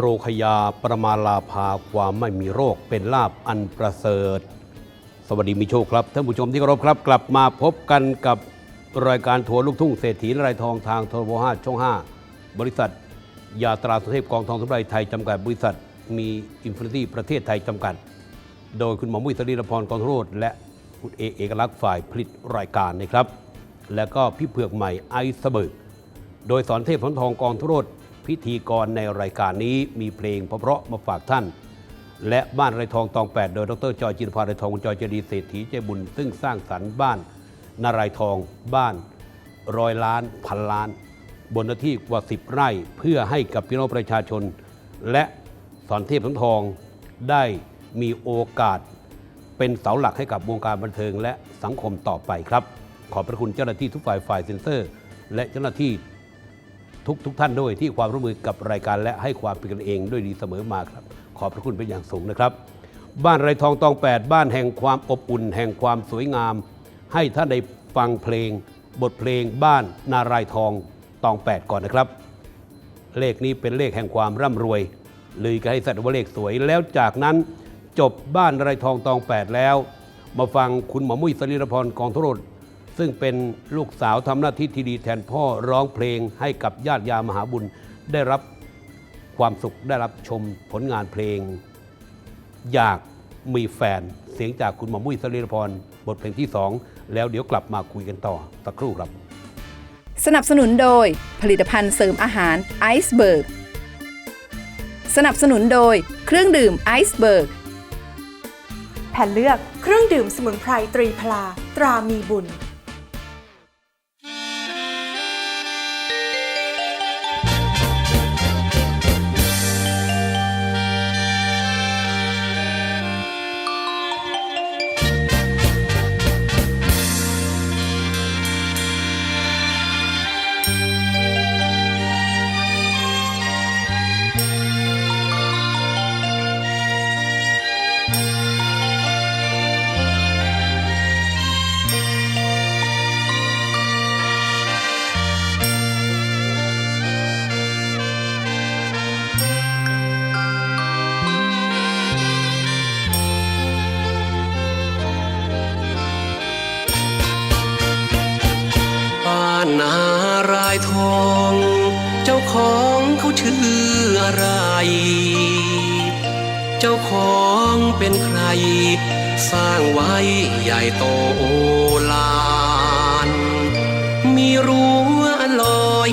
โรคยาประมาลาภาความไม่มีโรคเป็นลาบอันประเสริฐ สวัสดีมีโชคครับท่านผู้ชมที่เคารพครับ กลับมาพบกันกับรายการทัวร์ลูกทุ่งเศรษฐีและรายทองทางโทรโบ5ช่อง 5 บริษัท ยาตราสุเทพกองทองสำไรไทยจำกัดบริษัท มีอินฟินิตี้ประเทศไทยจำกัด โดยคุณหมอมุ้ยสรีรพรกองโรธและคุณเอเอกลักษณ์ฝ่ายผลิตรายการนะครับ และก็พี่เผือกใหม่ไอซ์เบิร์กโดยสอนเทพผลทองกองทุรด พิธีกรในรายการนี้มีเพลงเพราะๆมาฝากท่าน และบ้านไรทองตอง8โดยดรจอยจินพาไรทองจอยเจดีเศรษฐีใจบุญ ซึ่งสร้างสรรค์บ้านนารายทองบ้านร้อยล้านพันล้าน บนเนื้อที่กว่า10ไร่เพื่อให้กับพี่น้องประชาชน และสอนเทพผลทองได้มีโอกาสเป็นเสาหลักให้กับวงการบันเทิงและสังคมต่อไปครับ ขอบพระคุณเจ้าหน้าที่ทุกฝ่ายฝ่ายเซ็นเซอร์ และเจ้าหน้าที่ ทุกทุกท่านด้วยที่ความร่วมมือกับรายการและให้ความเป็นกันเองด้วยดีเสมอมาครับ ขอบพระคุณเป็นอย่างสูงนะครับ บ้านไรทองตอง 8 บ้านแห่งความอบอุ่น แห่งความสวยงาม ให้ท่านได้ฟังเพลง บทเพลงบ้านนารายทองตอง 8 ก่อนนะครับ เลขนี้เป็นเลขแห่งความร่ำรวยเลยก็ให้สัตว์ว่าเลขสวยแล้วจากนั้นจบบ้านไรทองตอง 8 แล้ว มาฟังคุณหมอมุ้ยสรีรพรกองทรด ซึ่งเป็นลูกสาวทำหน้าที่ที่ดีแทนพ่อร้องเพลงให้กับญาติยามหาบุญได้รับความสุขได้รับชมผลงานเพลง อยากมีแฟนเสียงจากคุณหมอมุ้ยสรีรพรบทเพลงที่สองแล้วเดี๋ยวกลับมาคุยกันต่อสักครู่ครับ สนับสนุนโดยผลิตภัณฑ์เสริมอาหารไอซ์เบิร์กสนับสนุนโดยเครื่องดื่มไอซ์เบิร์กแผ่นเลือกเครื่องดื่มสมุนไพรตรีพลาตรามีบุญ นารายทอง เจ้าของเขาชื่ออะไร เจ้าของเป็นใคร สร้างไว้ใหญ่โตโอลานมีรั้วลอย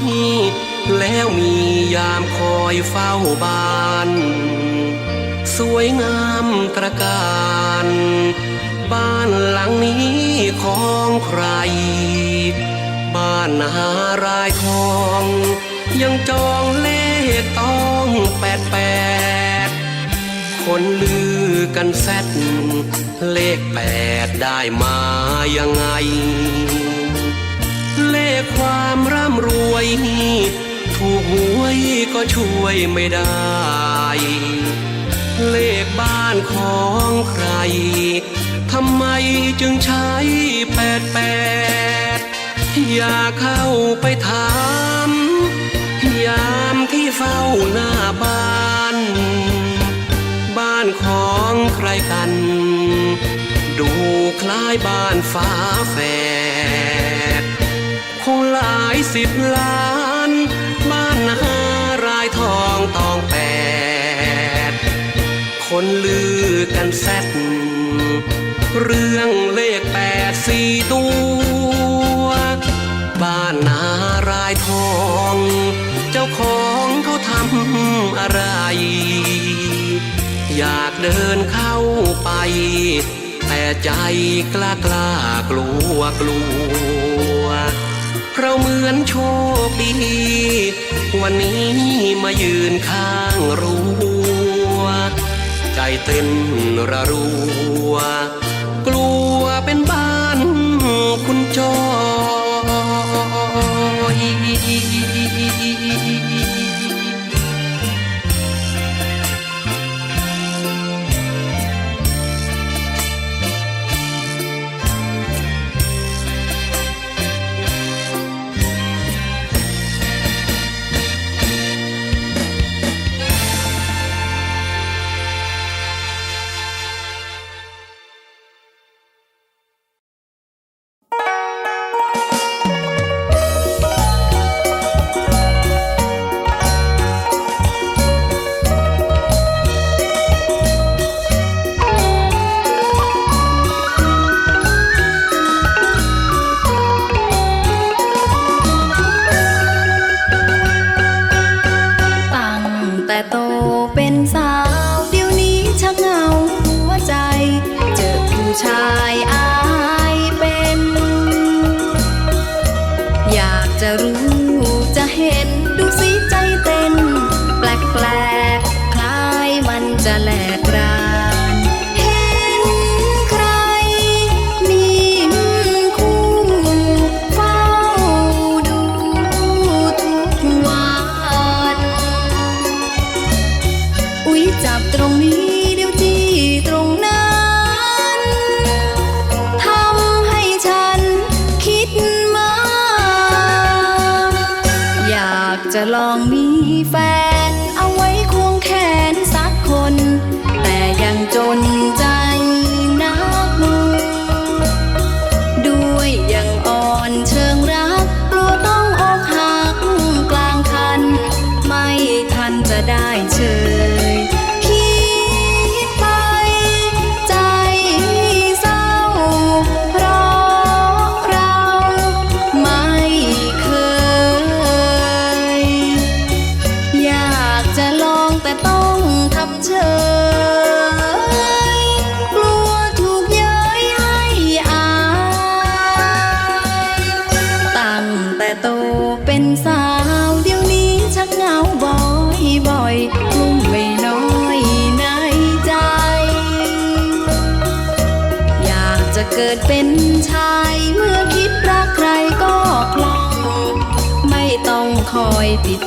แล้วมียามคอยเฝ้าบ้าน สวยงามตระการ บ้านหลังนี้ของใครานนารายทอง ยังจองเลขต้องแปดแปดคนลือกันแซดเลขแปดได้มายังไง เลขความร่ำรวย ถูกหวยก็ช่วยไม่ได้ เลขบ้านของใครทำไมจึงใช้แปดแปด อยากเข้าไปถามยามที่เฝ้าหน้าบ้าน บ้านของใครกัน ดูคล้ายบ้านฟ้าแฝดคงหลายสิบล้าน บ้านนารายทองตองแปด คนลือกันแซดเรื่องเลขแปดสี่ตัว เดินเข้าไป แต่ใจกล้ากล้ากลัวกลัว เราเหมือนโชคดี วันนี้มายืนข้างรั้วใจเต้นระรัว กลัวเป็นบ้านคุณจอย ห็นดูสิใจเต้น แปลกแปลกๆคล้ายมันจะแหลกรานเห็นใครมีคู่เฝ้าดูทุกวัน อุ๊ยจับตรงนี้ แฟนเอาไว้ควงแขนสักคน แต่ยังจนใจนักด้วยยังอ่อนเชิงรักกลัวต้องอกหักกลางคัน ไม่ทันจะได้เชย แต่ต้องทำเฉยกลัวถูกเย้ยให้อายตั้งแต่โตเป็นสาวเดี๋ยวนี้ชักเหงาบ่อยบ่อยกลุ่มไม่น้อยในใจ อยากจะเกิดเป็นชายเมื่อคิดรักใครก็คลองไม่ต้องคอยผิด